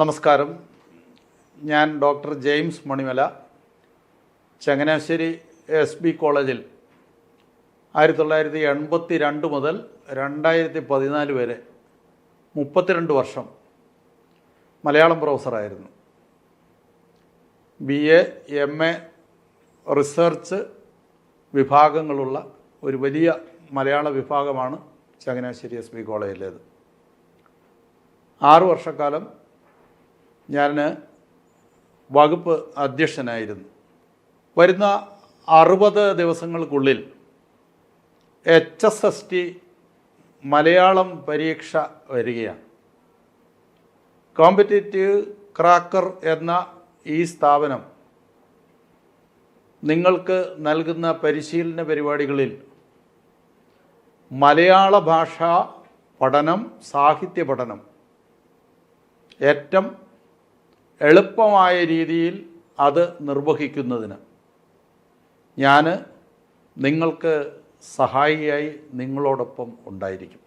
നമസ്കാരം. ഞാൻ doctor James Manimala Changanassery S B കോളേജിൽ ആയിരത്തി തൊള്ളായിരത്തി എൺപത്തി രണ്ട് മുതൽ രണ്ടായിരത്തി പതിനാല് വരെ മുപ്പത്തിരണ്ട് വർഷം Malayalam പ്രൊഫസറായിരുന്നു B A M A research വിഭാഗങ്ങളുള്ള ഒരു വലിയ മലയാള വിഭാഗമാണ് ചങ്ങനാശ്ശേരി എസ് ബി കോളേജിലേത്. ആറു വർഷക്കാലം ഞാൻ വകുപ്പ് അധ്യക്ഷനായിരുന്നു. വരുന്ന അറുപത് ദിവസങ്ങൾക്കുള്ളിൽ H S S T Malayalam പരീക്ഷ വരികയാണ്. കോമ്പറ്റേറ്റീവ് ക്രാക്കർ എന്ന ഈ സ്ഥാപനം നിങ്ങൾക്ക് നൽകുന്ന പരിശീലന പരിപാടികളിൽ മലയാള ഭാഷ പഠനം സാഹിത്യ പഠനം ഏറ്റവും എളുപ്പമായ രീതിയിൽ അത് നിർവഹിക്കുന്നതിന് ഞാൻ നിങ്ങൾക്ക് സഹായിയായി നിങ്ങളോടൊപ്പം ഉണ്ടായിരിക്കും.